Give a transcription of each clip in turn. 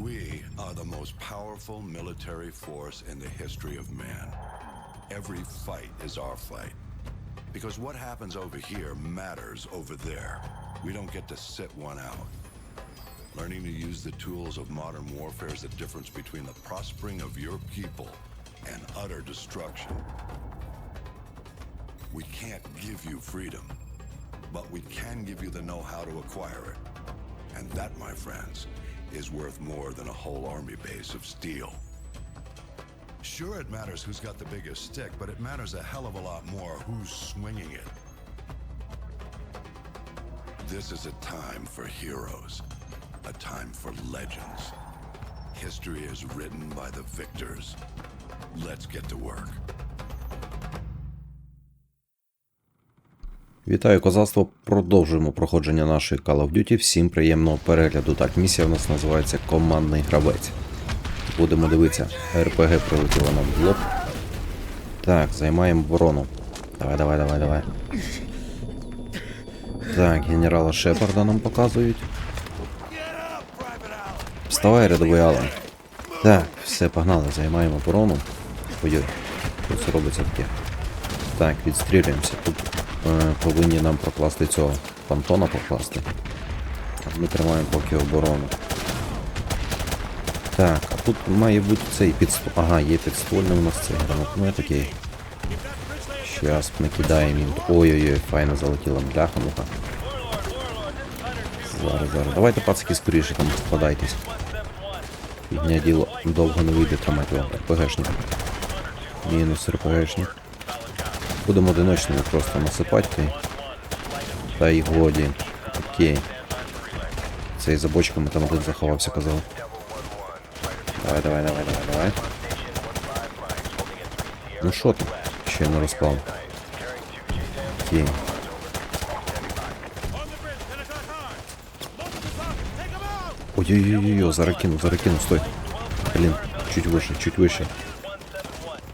We are the most powerful military force in the history of man. Every fight is our fight. Because what happens over here matters over there. We don't get to sit one out. Learning to use the tools of modern warfare is the difference between the prospering of your people and utter destruction. We can't give you freedom, but we can give you the know-how to acquire it. And that, my friends, is worth more than a whole army base of steel. Sure, it matters who's got the biggest stick, but it matters a hell of a lot more who's swinging it. This is a time for heroes, a time for legends. History is written by the victors. Let's get to work. Вітаю козацтво. Продовжуємо проходження нашої Call of Duty. Всім приємного перегляду. Так, місія в нас називається Командний гравець. Будемо дивитися. РПГ прилетіло нам в лоб. Так, займаємо оборону. Давай, давай, давай, давай. Так, генерала Шепарда нам показують. Вставай, рядовий Алан. Так, все, погнали, займаємо оборону. Ой-ой, що це робиться таке? Так, відстрілюємося. Тут повинні нам прокласти цього пантона покласти. Ми тримаємо поки оборону. Так, а тут має бути цей підствол. Ага, є підствольний у нас цей гранатомет, окей. Щас накидаємо їм. Ой-ой-ой, файно залетіла бляха, муха. Зараз, зараз. Давайте, пацики, скоріше там вкладайтесь. Фігня діло довго не вийде тримати його. РПГшник. Мінус РПГшник. Будемо одиночними просто насипати. та й- Та й годі. Окей. Цей за бочками там один заховався, казав. Давай, давай, давай, давай, давай. Ну що ти? Ще не розклав. Окей. Ой-ой-ой, зараз кину, зараз кину, стой. Блін, чуть вище, чуть вище.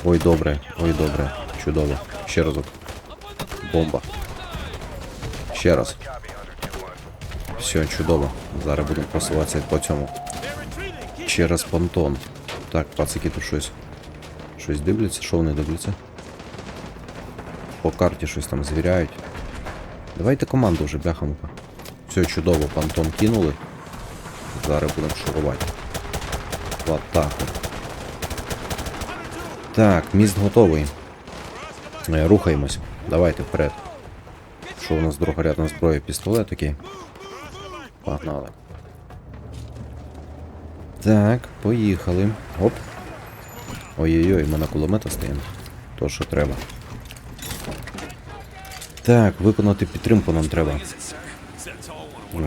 Ой, добре, ой, добре. Чудово. Ще разок. Бомба. Ще раз. Все, чудово. Зараз будемо просуватися по цьому. Через понтон. Так, пацики тут щось. Щось дивляться, що вони дивляться? По карті щось там звіряють. Давайте команду вже, бляха-муха. Все чудово, понтон кинули. Зараз будемо шурувати. В атаку. Так, міст готовий. Е, Рухаємось. Давайте вперед. Що у нас другорядна зброя, пістолет такий. Погнали. Так, поїхали. Оп. Ой-ой-ой, ми на кулемета стоїмо. То, що треба. Так, виконати підтримку нам треба.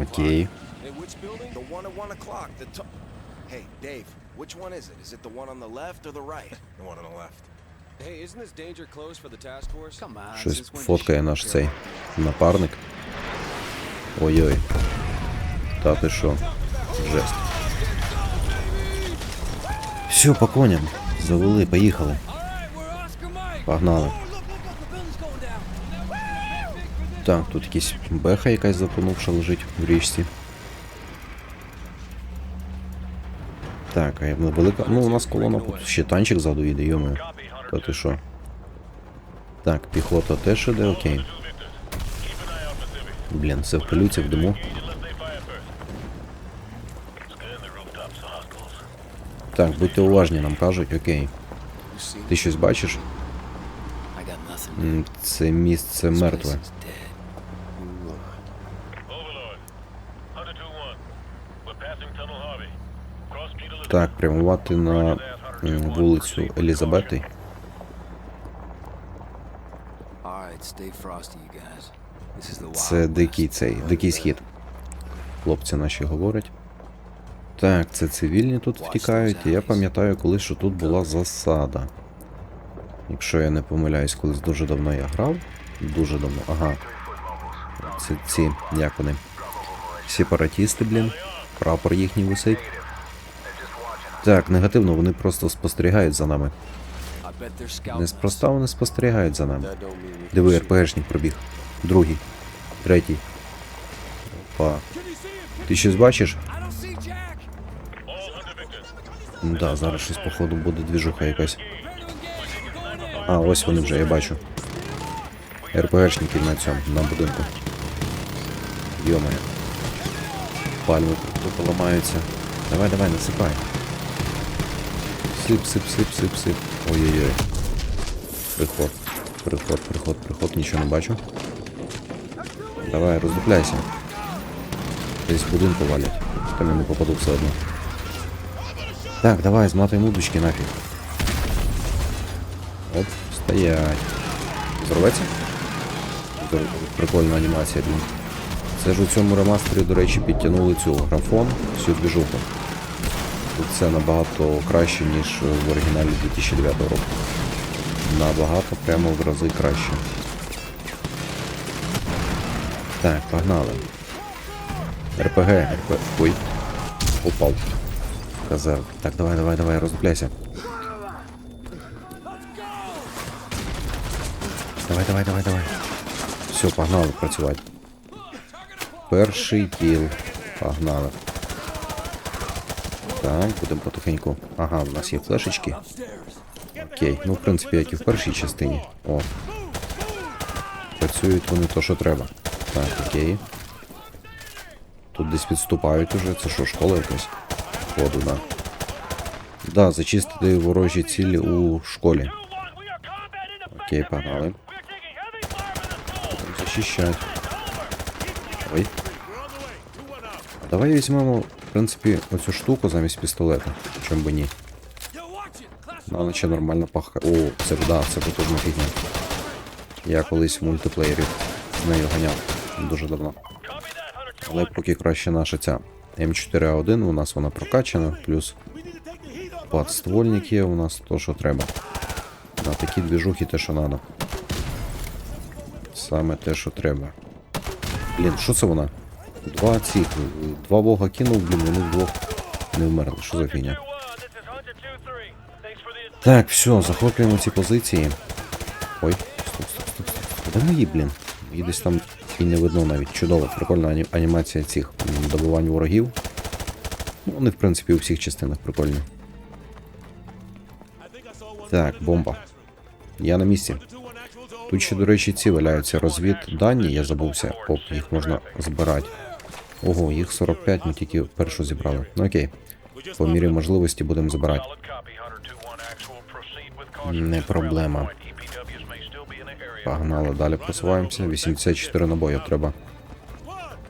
Окей. Hey, Dave, which one is it? Is it the one on the left or the right? The one on the left. Щось фоткає наш цей напарник. Ой-ой. Та ти що? Жесть. Все, по коням. Завели, поїхали. Погнали. Так, тут якась беха якась запонувша лежить в річці. Так, а ну, велика. Ну, у нас колона тут ще танчик ззаду йде, йомою. Та ти що? Так, піхота теж іде, окей. Блін, це в пилюці в диму. Так, будьте уважні, нам кажуть, окей. Ти щось бачиш? Це місце мертве. Overlord. Hunter 2-1. We're passing Tunnel Harvey. Cross Street Elizabeth. Так, прямувати на вулицю Елізабети. Це дикий цей, дикий схід. Хлопці наші говорять. Так, це цивільні тут втікають, і я пам'ятаю колись, що тут була засада. Якщо я не помиляюсь, колись дуже давно я грав. Дуже давно, ага. Це ці, як вони? Сепаратісти, блін. Прапор їхній висить. Так, негативно, вони просто спостерігають за нами. Неспроста вони спостерігають за нами. Диви. РПГшник пробіг. Другий. Третій. Опа. Ти щось бачиш? Ну да, зараз щось походу буде двіжуха якась. А, ось вони вже, я бачу. РПГшники на цьому, на будинку. Йомає. Пальми тут ламаються. Давай, давай, насипай. Сип, сип, сип, сип, сип. Ой-ой-ой. Приход. Приход, приход, приход, нічого не бачу. Давай, роздупляйся. Десь будинку валять. Там я не попаду все одно. Так, давай, зматуємо удочки нафіг. Оп, стоять. Взорветься? Зор- Прикольна анімація, блін. Це ж у цьому ремастері, до речі, підтягнули цю графон, всю двіжуху. Це набагато краще, ніж в оригіналі 2009 року. Набагато прямо в рази краще. Так, погнали. РПГ, РП. Ой. Упав. Казав. Так, давай, давай, давай, роздупляйся. Давай, давай, давай, давай. Все, погнали працювати. Перший кіл. Погнали. Так, будемо потихеньку. Ага, у нас є флешечки. Окей. Ну, в принципі, як і в першій частині. О. Працюють вони то, що треба. Так, окей. Тут десь відступають уже. Це що, школа якась? Ходу, да. Да, зачистити ворожі цілі у школі. Окей, погнали. Защищать. Ой. Давай візьмемо, в принципі, оцю штуку замість пістолета. Чом би ні. Вона наче нормально пахає. О, це да, це потужна фігня. Я колись в мультиплеєрі з нею ганяв дуже давно. Але поки краще наша ця М4А1, у нас вона прокачана, плюс подствольник є у нас то, що треба. На такі двіжухи те, що треба. Саме те, що треба. Блін, що це вона? Два цих. Два бога кинув, блін, вони вдвох не вмерли. Що за фігня? Так, все, захоплюємо ці позиції. Ой, стоп, стоп, стоп, стоп. Де мої, блін? Її десь там і не видно навіть. Чудово, прикольна анімація цих м, добивань ворогів. Ну, вони, в принципі, у всіх частинах прикольні. Так, бомба. Я на місці. Тут ще, до речі, ці валяються розвіддані, я забувся. Оп, їх можна збирати. Ого, їх 45, ми тільки першу зібрали. Ну окей. По мірі можливості будемо збирати. Не проблема. Погнали, далі просуваємося. 84 набоїв треба.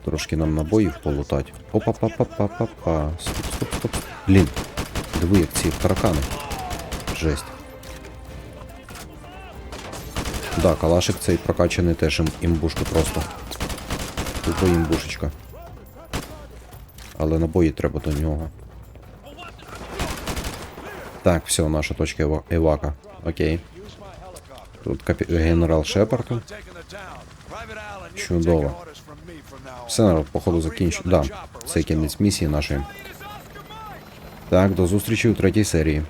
Трошки нам набоїв полутать. Опа-па-па-па-па-па. Стоп, стоп, стоп. Блін. Диви, як ці таракани. Жесть. Да, калашик цей прокачаний теж ім- імбушка просто. Тупо імбушечка. Але набої треба до нього. Так, все, наша точка ева- евака. Окей. Тут капі... генерал Шепард. Чудово. Все, народ, походу, закінчу. Да, це кінець місії нашої. Так, до зустрічі у третій серії.